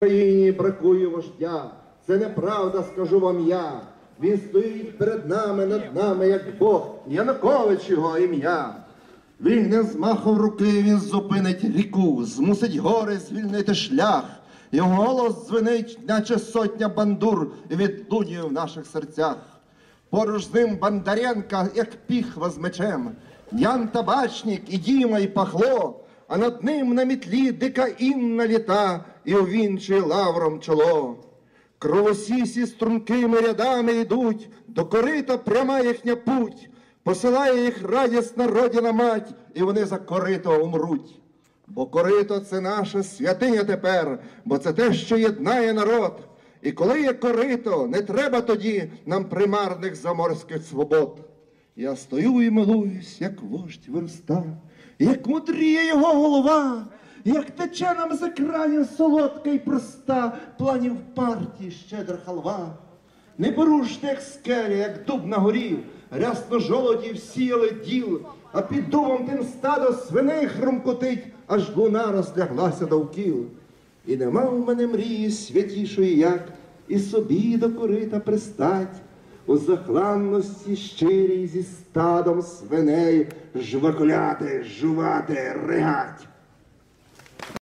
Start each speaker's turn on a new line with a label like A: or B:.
A: Україні бракує вождя. Це неправда, скажу вам я. Він стоїть перед нами, над нами, як Бог. Янукович його ім'я. Вільне змахом руки він зупинить ріку, змусить гори звільнити шлях. Його голос дзвенить, наче сотня бандур, і відлунює в наших серцях. Поруч з ним Бондаренка, як піхва з мечем, Ян Табачник і Діма, і Пахло, а над ним на мітлі дика інна літа і увінчує лавром чоло. Кровосісі стрункими рядами йдуть, до корита пряма їхня путь, посилає їх радісна родина мать, і вони за корито умруть. Бо корито це наша святиня тепер, бо це те, що єднає народ. І коли є корито, не треба тоді нам примарних заморських свобод. Я стою і милуюсь, як вождь верста, як мудріє його голова, як тече нам з екранів солодка й проста, планів партії щедра халва. Не поруште, як скелі, як дуб на горі, рясно жолоді всіяли діл, а під дубом тим стадо свиней хрумкотить, аж луна розляглася довкіл. І нема в мене мрії святішої, як і собі до корита пристать, у захланності щирій зі стадом свиней жвакуляти, жувати, ригать.